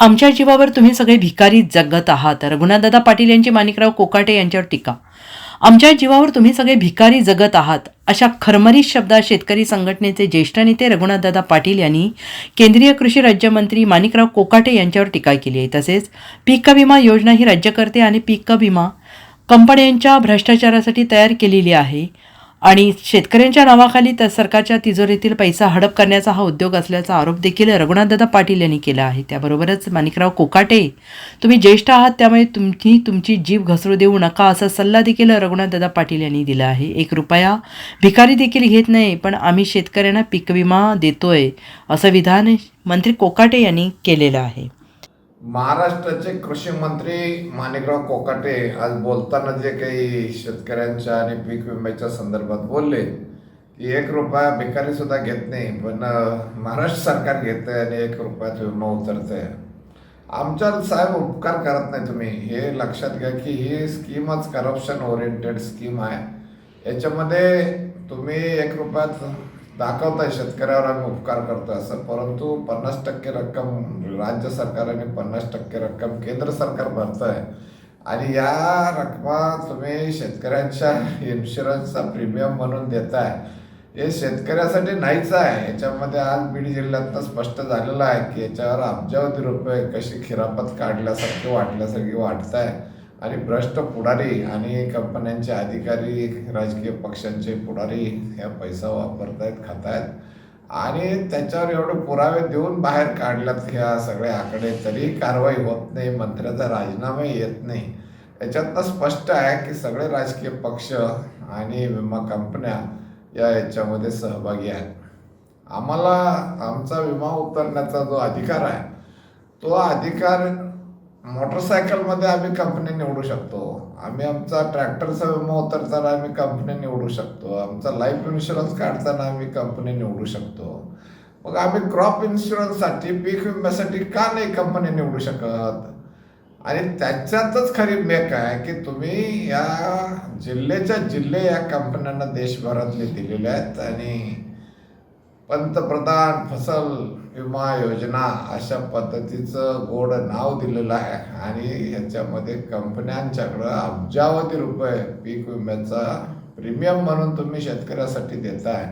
आमच्या जीवावर तुम्ही सगळे भिकारी जगत आहात. रघुनाथदादा पाटील यांची माणिकराव कोकाटे यांच्यावर टीका. आमच्या जीवावर तुम्ही सगळे भिकारी जगत आहात अशा खरमरीत शब्दात शेतकरी संघटनेचे ज्येष्ठ नेते रघुनाथदादा पाटील यांनी केंद्रीय कृषी राज्यमंत्री माणिकराव कोकाटे यांच्यावर टीका केली आहे. तसेच पीक विमा योजना ही राज्यकर्ते आणि पीक विमा कंपन्यांच्या भ्रष्टाचारासाठी तयार केलेली आहे. आणि शेतकऱ्यांच्या नावाखाली त्या सरकारच्या तिजोरीतील पैसा हडप करण्याचा हा उद्योग असल्याचा आरोप देखील रघुनाथदादा पाटील यांनी केला आहे. त्याबरोबरच माणिकराव कोकाटे तुम्ही ज्येष्ठ आहात त्यामुळे तुम्ही तुमची जीभ घसरू देऊ नका असा सल्ला देखील रघुनाथदादा पाटील यांनी दिला आहे. एक रुपया भिकारी देखील घेत नाही पण आम्ही शेतकऱ्यांना पीक विमा देतोय असं विधान मंत्री कोकाटे यांनी केलेलं आहे. महाराष्ट्राचे कृषी मंत्री माणिकराव कोकाटे आज बोलताना जे काही शेतकऱ्यांच्या आणि पीक विम्याच्या संदर्भात बोलले की एक रुपया भिकारी सुद्धा घेत नाही पण महाराष्ट्र सरकार घेतंय आणि एक रुपयात विमा उतरतंय. आमच्या साहेब उपकार करत नाही तुम्ही. हे लक्षात घ्या की ही स्कीमच करप्शन ओरिएंटेड स्कीम आहे. याच्यामध्ये तुम्ही एक रुपयात दाखवताय शेतकऱ्यावर आम्ही उपकार करतोय असं. परंतु पन्नास टक्के रक्कम राज्य सरकार आणि पन्नास टक्के रक्कम केंद्र सरकार भरतंय. आणि या रकमा तुम्ही शेतकऱ्यांच्या इन्शुरन्सचा प्रीमियम म्हणून देताय. हे शेतकऱ्यासाठी नाहीच आहे. याच्यामध्ये आज बीड जिल्ह्यातनं स्पष्ट झालेलं आहे की याच्यावर अब्जावधी रुपये कशी खिरापत काढल्यासारखी वाटल्यासारखी वाटत आहे आणि भ्रष्ट पुढारी आणि कंपन्यांचे अधिकारी राजकीय पक्षांचे पुढारी ह्या पैसा वापरतायत खातायत. आणि त्याच्यावर एवढे पुरावे देऊन बाहेर काढल्यात ह्या सगळे आकडे तरी कारवाई होत नाही मंत्र्याचा राजीनामाही येत नाही. याच्यातनं स्पष्ट आहे की सगळे राजकीय पक्ष आणि विमा कंपन्या या याच्यामध्ये सहभागी आहेत. आम्हाला आमचा विमा उतरण्याचा जो अधिकार आहे तो अधिकार मोटरसायकलमध्ये आम्ही कंपनी निवडू शकतो. आम्ही आमचा ट्रॅक्टरचा विमा उतरताना आम्ही कंपनी निवडू शकतो. आमचा लाईफ इन्शुरन्स काढताना आम्ही कंपनी निवडू शकतो. मग आम्ही क्रॉप इन्शुरन्ससाठी पीक विम्यासाठी का नाही कंपनी निवडू शकत? आणि त्याच्यातच खरी मेक आहे की तुम्ही या जिल्ह्याच्या जिल्हे या कंपन्यांना देशभरातले दिलेले आहेत आणि पंतप्रधान फसल विमा योजना अशा पद्धतीचं गोड नाव दिलेलं आहे. आणि ह्याच्यामध्ये कंपन्यांच्याकडं अब्जावधी रुपये पीक विम्याचा प्रीमियम म्हणून तुम्ही शेतकऱ्यासाठी देताय.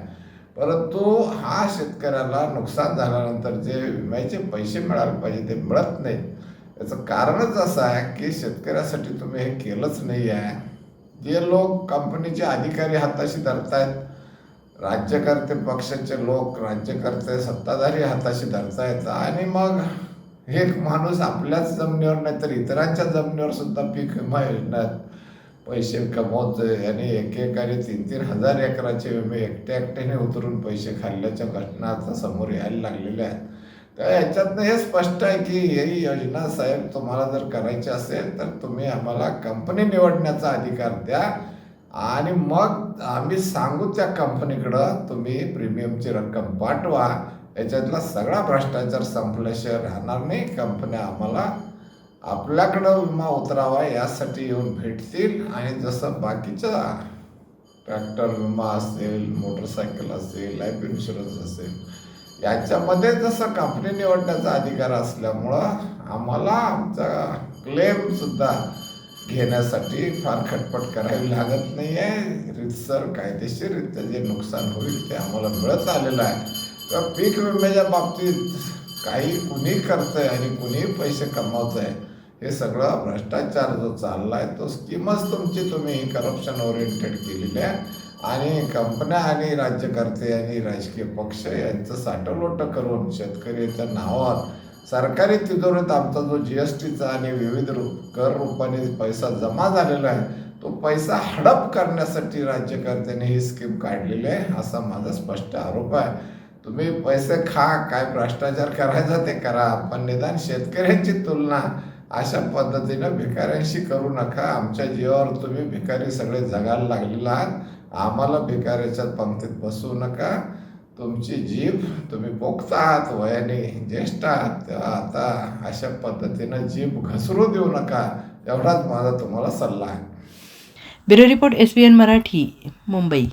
परंतु हा शेतकऱ्याला नुकसान झाल्यानंतर जे विम्याचे पैसे मिळायला पाहिजे ते मिळत नाही. याचं कारणच असं आहे की शेतकऱ्यासाठी तुम्ही हे केलंच नाही आहे जे लोक कंपनीचे अधिकारी हाताशी धरतायत राज्यकर्ते पक्षाचे लोक राज्यकर्ते सत्ताधारी हाताशी धरतायत आणि मग एक माणूस आपल्याच जमिनीवर नाही तर इतरांच्या जमिनीवर सुद्धा पीक विमा योजना पैसे कमवतोय. आणि एकेकाने तीन तीन हजार एकराचे विमे एकट्या एकट्याने उतरून पैसे खाल्ल्याच्या घटना आता समोर यायला लागलेल्या आहेत. तर याच्यातनं हे स्पष्ट आहे की ही योजना साहेब तुम्हाला जर करायची असेल तर तुम्ही आम्हाला कंपनी निवडण्याचा अधिकार द्या. आणि मग आम्ही सांगू त्या कंपनीकडं तुम्ही प्रीमियमची रक्कम पाठवा. याच्यातला सगळा भ्रष्टाचार संपल्याशिवाय राहणार नाही. कंपन्या आम्हाला आपल्याकडं विमा उतरावा यासाठी येऊन भेटतील. आणि जसं बाकीच्या ट्रॅक्टर विमा असेल मोटरसायकल असेल लाईफ इन्शुरन्स असेल याच्यामध्ये जसं कंपनी निवडण्याचा अधिकार असल्यामुळं आम्हाला आमचा क्लेमसुद्धा घेण्यासाठी फार खटपट करावी लागत नाही आहे रितसर कायदेशीररित्या जे नुकसान होईल ते आम्हाला मिळत आलेलं आहे. तर पीक विम्याच्या बाबतीत काही कुणी करतं आहे आणि कुणीही पैसे कमवतंय हे सगळं भ्रष्टाचार जो चालला आहे तो स्कीमच तुमची तुम्ही करप्शन ओरिएंटेड केलेली आहे. आणि कंपन्या आणि राज्यकर्ते आणि राजकीय पक्ष यांचं साठवलोट करून शेतकऱ्याच्या नावावर सरकारी तिजोरीत आमचा जो जी एस टीचा आणि विविध रूप कर रूपाने पैसा जमा झालेला आहे तो पैसा हडप करण्यासाठी राज्यकर्त्यांनी ही स्कीम काढलेली आहे असा माझा स्पष्ट आरोप आहे. तुम्ही पैसे खा काय भ्रष्टाचार करायचा ते करा पण निदान शेतकऱ्यांची तुलना अशा पद्धतीनं भिकाऱ्यांशी करू नका. आमच्या जीवावर तुम्ही भिकारी सगळे जगायला लागलेला आहात. आम्हाला भिकाऱ्याच्या पंक्तीत बसवू नका. तुमची जीभ तुम्ही पोखत आहात वयाने ज्येष्ठ आहात तेव्हा आता अशा पद्धतीनं जीभ घसरू देऊ नका एवढाच माझा तुम्हाला सल्ला आहे. Bureau report S B N Marathi Mumbai.